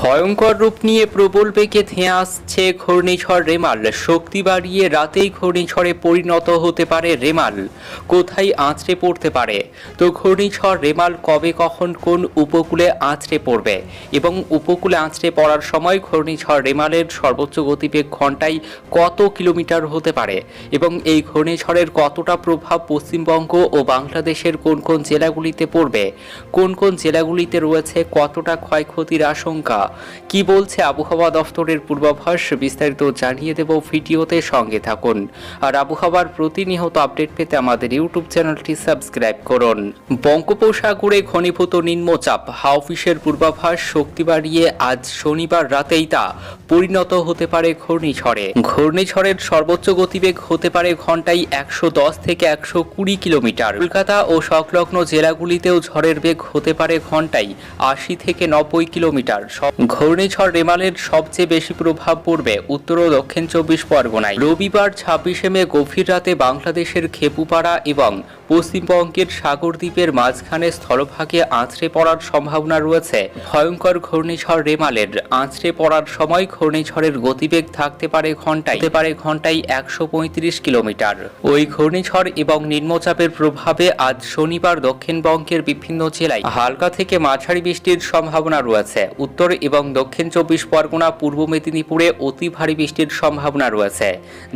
ভয়ঙ্কর রূপ নিয়ে প্রবল বেগে ধেয়ে আসছে ঘূর্ণিঝড় রেমাল। শক্তি বাড়িয়ে রাতেই ঘূর্ণিঝড়ে পরিণত হতে পারে রেমাল। কোথায় আঁচড়ে পড়তে পারে? তো ঘূর্ণিঝড় রেমাল কবে, কখন, কোন উপকূলে আঁচড়ে পড়বে? এবং উপকূলে আঁচড়ে পড়ার সময় ঘূর্ণিঝড় রেমালের সর্বোচ্চ গতিবেগ ঘন্টায় কত কিলোমিটার হতে পারে? এবং এই ঘূর্ণিঝড়ের কতটা প্রভাব পশ্চিমবঙ্গ ও বাংলাদেশের কোন কোন জেলাগুলিতে পড়বে? কোন কোন জেলাগুলিতে রয়েছে কতটা ক্ষয়ক্ষতির আশঙ্কা? কি বলছে আবহাওয়া দফতরের পূর্বাভাস বিস্তারিত জানিয়ে দেব ভিডিওতে সঙ্গে থাকুন। আর আবহাওয়ার প্রতিনিয়ত আপডেট পেতে আমাদের ইউটিউব চ্যানেলটি সাবস্ক্রাইব করুন। বঙ্গোপসাগরে ঘনীভূত নিম্নচাপ হাওফিসের পূর্বাভাস, শক্তি বাড়িয়ে আজ শনিবার রাতেই তা পরিণত হতে পারে ঘূর্ণিঝড়ে। ঘূর্ণিঝড়ের সর্বোচ্চ গতিবেগ হতে পারে ঘন্টায় একশো দশ থেকে একশো কুড়ি কিলোমিটার। কলকাতা ও সংলগ্ন জেলাগুলিতেও ঝড়ের বেগ হতে পারে ঘন্টায় আশি থেকে নব্বই কিলোমিটার। ঘূর্ণিঝড় রেমালের সবচেয়ে বেশি প্রভাব পড়বে উত্তর ও দক্ষিণ চব্বিশ পরগনায়। রবিবার ছাব্বিশে মে গভীর রাতে বাংলাদেশের খেপুপাড়া এবং পশ্চিমবঙ্গের সাগরদ্বীপের মাঝখানে স্থলভাগে আছড়ে পড়ার সম্ভাবনা রয়েছে। ভয়ঙ্কর ঘূর্ণিঝড় রেমালের আছড়ে পড়ার সময় ঘূর্ণিঝড়ের গতিবেগ থাকতে পারে ঘন্টায়। হতে পারে ঘন্টায় একশো পঁয়ত্রিশ কিলোমিটার। ওই ঘূর্ণিঝড় এবং নিম্নচাপের প্রভাবে আজ শনিবার দক্ষিণবঙ্গের বিভিন্ন জেলায় হালকা থেকে মাঝারি বৃষ্টির সম্ভাবনা রয়েছে। উত্তর এবং দক্ষিণ চব্বিশ পরগনা, পূর্ব মেদিনীপুরে অতি ভারী বৃষ্টির সম্ভাবনা রয়েছে।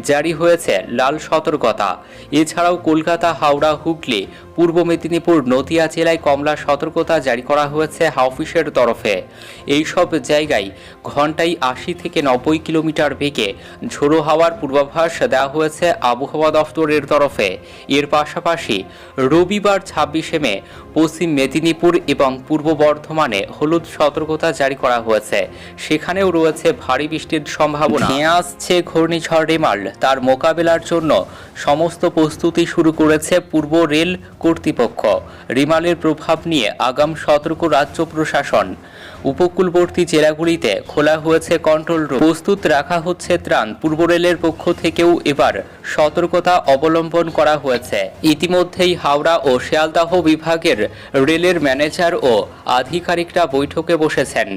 জারি হয়েছে লাল সতর্কতা। এছাড়াও কলকাতা, হাওড়া হুগলি। পূর্ব মেদিনীপুর নদিয়া জেলায় কমলা সতর্কতা জারি করা হয়েছে হাউফিসের তরফে। এই সব জায়গায় ঘন্টায় আশি থেকে নব্বই কিলোমিটার বেগে ঝোড়ো হাওয়ার পূর্বাভাস দেওয়া হয়েছে আবহাওয়া দফতরের তরফে। এর পাশাপাশি রবিবার ছাব্বিশে মে পশ্চিম মেদিনীপুর এবং পূর্ব বর্ধমানে হলুদ সতর্কতা জারি করা হয়েছে। সেখানেও রয়েছে ভারী বৃষ্টির সম্ভাবনা। নিয়ে আসছে ঘূর্ণিঝড় রেমাল তার মোকাবেলার জন্য সমস্ত প্রস্তুতি শুরু করেছে পূর্ব রেল কর্তৃপক্ষ। রিমালের প্রভাব নিয়ে আগাম সতর্ক রাজ্য প্রশাসন। উপকূলবর্তী জেলাগুলিতে খোলা হয়েছে কন্ট্রোল রুম প্রস্তুত রাখা হচ্ছে ত্রাণ। পূর্ব রেলের পক্ষ থেকেও এবার সতর্কতা অবলম্বন করা হয়েছে। ইতিমধ্যেই হাওড়া ও শিয়ালদাহ বিভাগের রেলের ম্যানেজার ও আধিকারিকরা বৈঠকে বসেছেন।